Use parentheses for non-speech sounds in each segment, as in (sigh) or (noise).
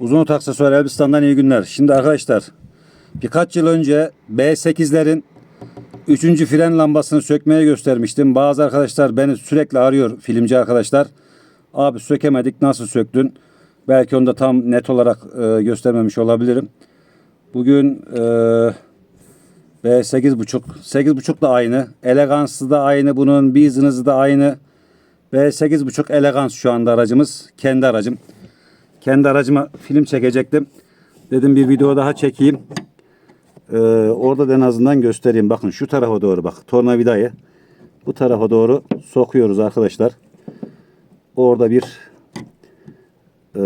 Uzun Aksesuar Elbistan'dan iyi günler. Şimdi arkadaşlar birkaç yıl önce B8'lerin 3. fren lambasını sökmeye göstermiştim. Bazı arkadaşlar beni sürekli arıyor filmci arkadaşlar. Abi sökemedik nasıl söktün? Belki onu da tam net olarak e, göstermemiş olabilirim. Bugün e, B8.5 8.5 da aynı. Elegans'ı da aynı. Bunun Business'ı da aynı. B8.5 Elegans şu anda aracımız. Kendi aracım. Kendi aracıma film çekecektim. Dedim bir video daha çekeyim. Ee, orada da en azından göstereyim. Bakın şu tarafa doğru bak. Tornavidayı bu tarafa doğru sokuyoruz arkadaşlar. Orada bir e,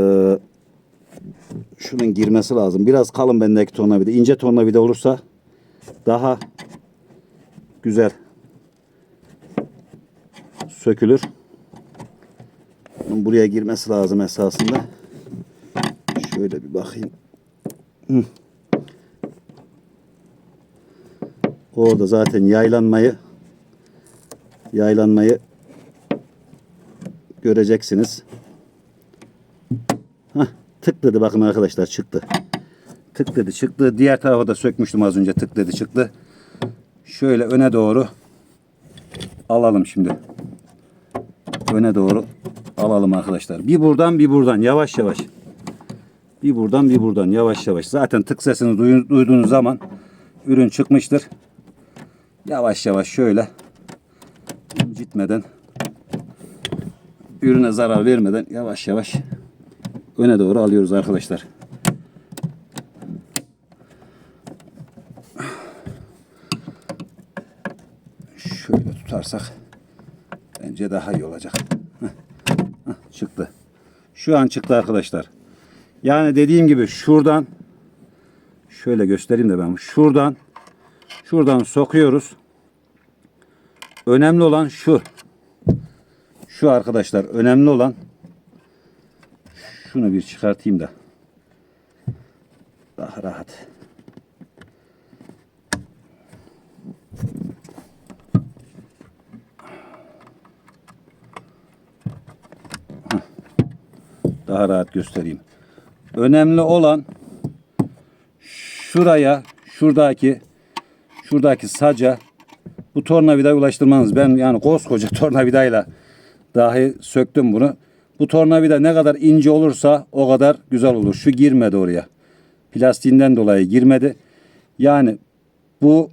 şunun girmesi lazım. Biraz kalın bendeki tornavida. İnce tornavida olursa daha güzel sökülür. Bunun buraya girmesi lazım esasında. Şöyle bir bakayım. Hı. Orada zaten yaylanmayı yaylanmayı göreceksiniz. Hah, tık bakın arkadaşlar çıktı. Tık dedi çıktı. Diğer tarafa da sökmüştüm az önce tık dedi çıktı. Şöyle öne doğru alalım şimdi. Öne doğru alalım arkadaşlar. Bir buradan bir buradan yavaş yavaş. Bir buradan bir buradan yavaş yavaş. Zaten tık sesini duyduğunuz zaman ürün çıkmıştır. Yavaş yavaş şöyle incitmeden ürüne zarar vermeden yavaş yavaş öne doğru alıyoruz arkadaşlar. Şöyle tutarsak bence daha iyi olacak. Heh, heh, çıktı. Şu an çıktı arkadaşlar. Yani dediğim gibi şuradan şöyle göstereyim de ben. Şuradan şuradan sokuyoruz. Önemli olan şu. Şu arkadaşlar önemli olan şunu bir çıkartayım da daha rahat. Daha rahat göstereyim. Önemli olan şuraya, şuradaki şuradaki saca bu tornavidayı ulaştırmanız. Ben yani koskoca (laughs) tornavidayla dahi söktüm bunu. Bu tornavida ne kadar ince olursa o kadar güzel olur. Şu girmedi oraya. Plastiğinden dolayı girmedi. Yani bu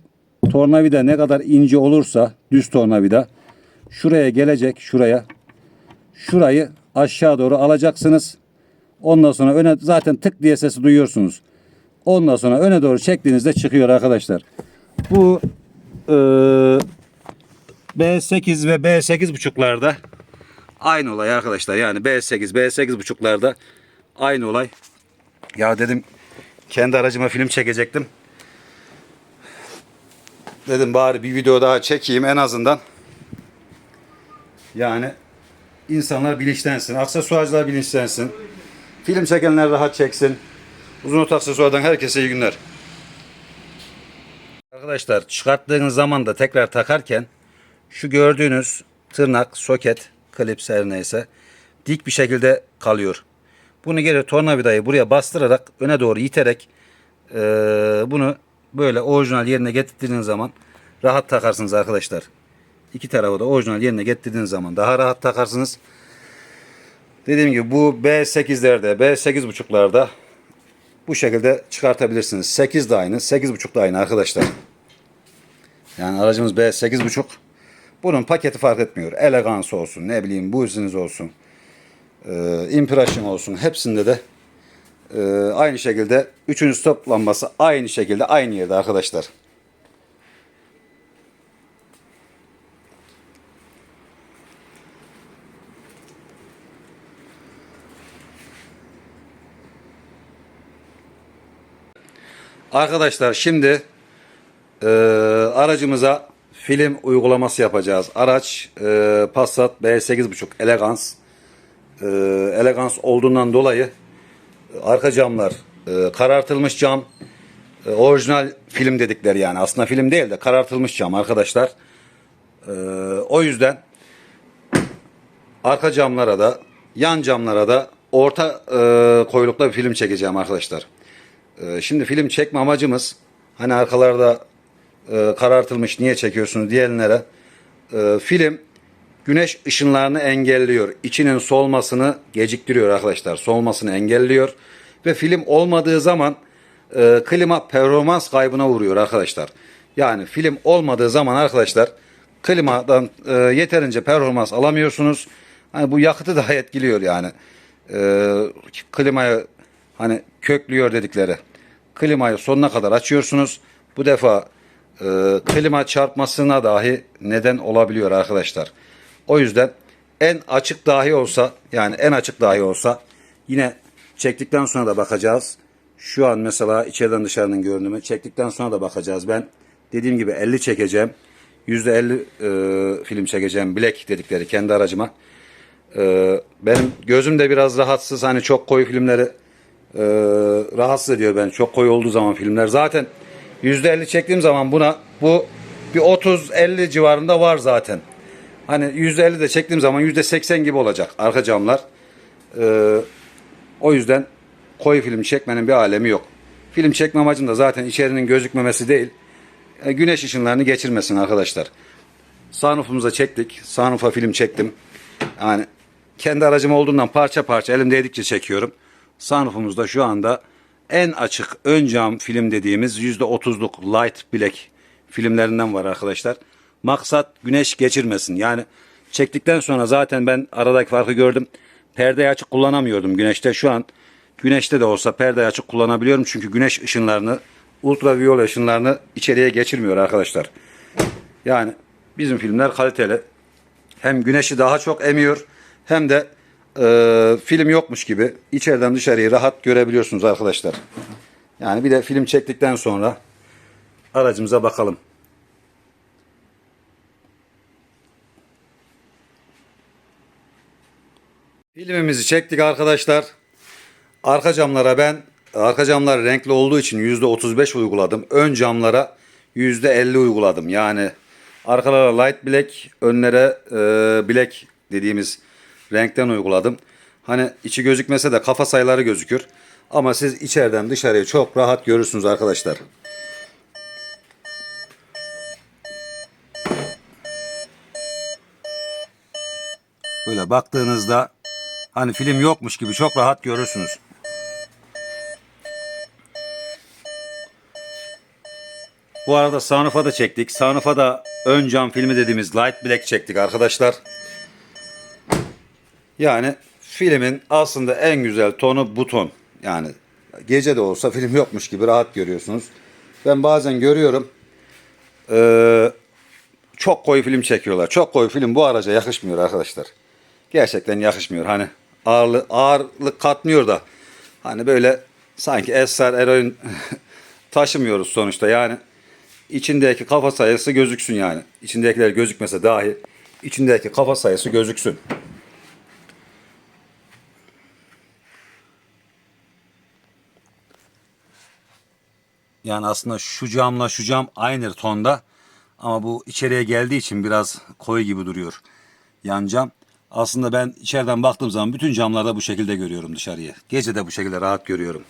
tornavida ne kadar ince olursa düz tornavida şuraya gelecek şuraya. Şurayı aşağı doğru alacaksınız. Ondan sonra öne zaten tık diye sesi duyuyorsunuz. Ondan sonra öne doğru çektiğinizde çıkıyor arkadaşlar. Bu eee, B8 ve B8 buçuklarda aynı olay arkadaşlar. Yani B8, B8 buçuklarda aynı olay. Ya dedim kendi aracıma film çekecektim. Dedim bari bir video daha çekeyim en azından. Yani insanlar bilinçlensin, aksesuarcılar bilinçlensin. Film çekenler rahat çeksin. Uzun ot aksesuardan herkese iyi günler. Arkadaşlar çıkarttığınız zaman da tekrar takarken şu gördüğünüz tırnak, soket, klips her neyse dik bir şekilde kalıyor. Bunu geri tornavidayı buraya bastırarak öne doğru iterek eee, bunu böyle orijinal yerine getirdiğiniz zaman rahat takarsınız arkadaşlar. İki tarafı da orijinal yerine getirdiğiniz zaman daha rahat takarsınız. Dediğim gibi bu B8'lerde, B8.5'larda bu şekilde çıkartabilirsiniz. 8 de aynı, 8.5 da aynı arkadaşlar. Yani aracımız B8.5. Bunun paketi fark etmiyor. Elegans olsun, ne bileyim business olsun, e, impression olsun. Hepsinde de e, aynı şekilde üçüncü stop lambası aynı şekilde aynı yerde arkadaşlar. Arkadaşlar şimdi e, aracımıza film uygulaması yapacağız. Araç e, Passat B8.5 Elegans. E, Elegans olduğundan dolayı arka camlar e, karartılmış cam. E, orijinal film dedikleri yani. Aslında film değil de karartılmış cam arkadaşlar. E, o yüzden arka camlara da yan camlara da orta e, koyulukta bir film çekeceğim arkadaşlar. E, şimdi film çekme amacımız hani arkalarda e, karartılmış niye çekiyorsunuz diyenlere e, film güneş ışınlarını engelliyor. İçinin solmasını geciktiriyor arkadaşlar. Solmasını engelliyor. Ve film olmadığı zaman e, klima performans kaybına vuruyor arkadaşlar. Yani film olmadığı zaman arkadaşlar klimadan e, yeterince performans alamıyorsunuz. Hani bu yakıtı daha etkiliyor yani. E, klimayı hani köklüyor dedikleri. Klimayı sonuna kadar açıyorsunuz. Bu defa e, klima çarpmasına dahi neden olabiliyor arkadaşlar. O yüzden en açık dahi olsa yani en açık dahi olsa yine çektikten sonra da bakacağız. Şu an mesela içeriden dışarının görünümü çektikten sonra da bakacağız. Ben dediğim gibi 50 çekeceğim. %50 e, film çekeceğim. Black dedikleri kendi aracıma. E, benim gözüm de biraz rahatsız. Hani çok koyu filmleri e, rahatsız ediyor ben. Çok koyu olduğu zaman filmler. Zaten %50 çektiğim zaman buna bu bir 30-50 civarında var zaten. Hani %50 de çektiğim zaman %80 gibi olacak arka camlar. Ee, o yüzden koyu film çekmenin bir alemi yok. Film çekme amacım da zaten içerinin gözükmemesi değil. e, güneş ışınlarını geçirmesin arkadaşlar. Sunroof'umuza çektik. Sunroof'a film çektim. Yani kendi aracım olduğundan parça parça elim değdikçe çekiyorum. Sunroof'umuzda şu anda en açık ön cam film dediğimiz %30'luk light black filmlerinden var arkadaşlar. Maksat güneş geçirmesin. Yani çektikten sonra zaten ben aradaki farkı gördüm. Perdeyi açık kullanamıyordum güneşte. Şu an güneşte de olsa perdeyi açık kullanabiliyorum. Çünkü güneş ışınlarını, ultraviyole ışınlarını içeriye geçirmiyor arkadaşlar. Yani bizim filmler kaliteli. Hem güneşi daha çok emiyor hem de e, film yokmuş gibi içeriden dışarıyı rahat görebiliyorsunuz arkadaşlar. Yani bir de film çektikten sonra aracımıza bakalım. Filmimizi çektik arkadaşlar. Arka camlara ben arka camlar renkli olduğu için %35 uyguladım. Ön camlara %50 uyguladım. Yani arkalara light black, önlere e, black dediğimiz renkten uyguladım. Hani içi gözükmese de kafa sayıları gözükür. Ama siz içeriden dışarıyı çok rahat görürsünüz arkadaşlar. Böyle baktığınızda hani film yokmuş gibi çok rahat görürsünüz. Bu arada Sunroof'a da çektik. Sunroof'a da ön cam filmi dediğimiz Light Black çektik arkadaşlar. Yani filmin aslında en güzel tonu bu ton. Yani gece de olsa film yokmuş gibi rahat görüyorsunuz. Ben bazen görüyorum. Ee, çok koyu film çekiyorlar. Çok koyu film bu araca yakışmıyor arkadaşlar. Gerçekten yakışmıyor. Hani ağırlık, ağırlık katmıyor da hani böyle sanki esrar eroin (laughs) taşımıyoruz sonuçta. Yani içindeki kafa sayısı gözüksün yani. İçindekiler gözükmese dahi içindeki kafa sayısı gözüksün. Yani aslında şu camla şu cam aynı tonda ama bu içeriye geldiği için biraz koyu gibi duruyor yan cam. Aslında ben içeriden baktığım zaman bütün camlarda bu şekilde görüyorum dışarıyı. Gece de bu şekilde rahat görüyorum.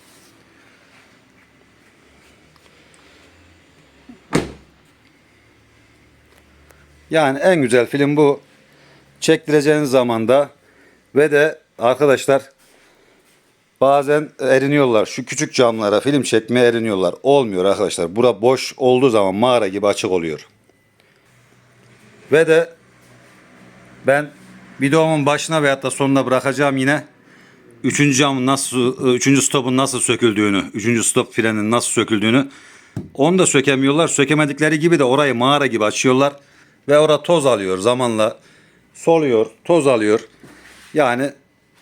Yani en güzel film bu. Çektireceğiniz zamanda ve de arkadaşlar bazen eriniyorlar. Şu küçük camlara film çekmeye eriniyorlar. Olmuyor arkadaşlar. Bura boş olduğu zaman mağara gibi açık oluyor. Ve de ben videomun başına veyahut da sonuna bırakacağım yine üçüncü camın nasıl, üçüncü stopun nasıl söküldüğünü, üçüncü stop frenin nasıl söküldüğünü onu da sökemiyorlar. Sökemedikleri gibi de orayı mağara gibi açıyorlar ve orada toz alıyor zamanla soluyor, toz alıyor. Yani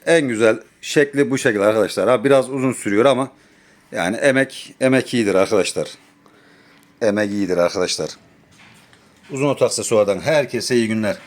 en güzel şekli bu şekilde arkadaşlar. Biraz uzun sürüyor ama yani emek emek iyidir arkadaşlar. Emek iyidir arkadaşlar. Uzun otak aksesuardan herkese iyi günler.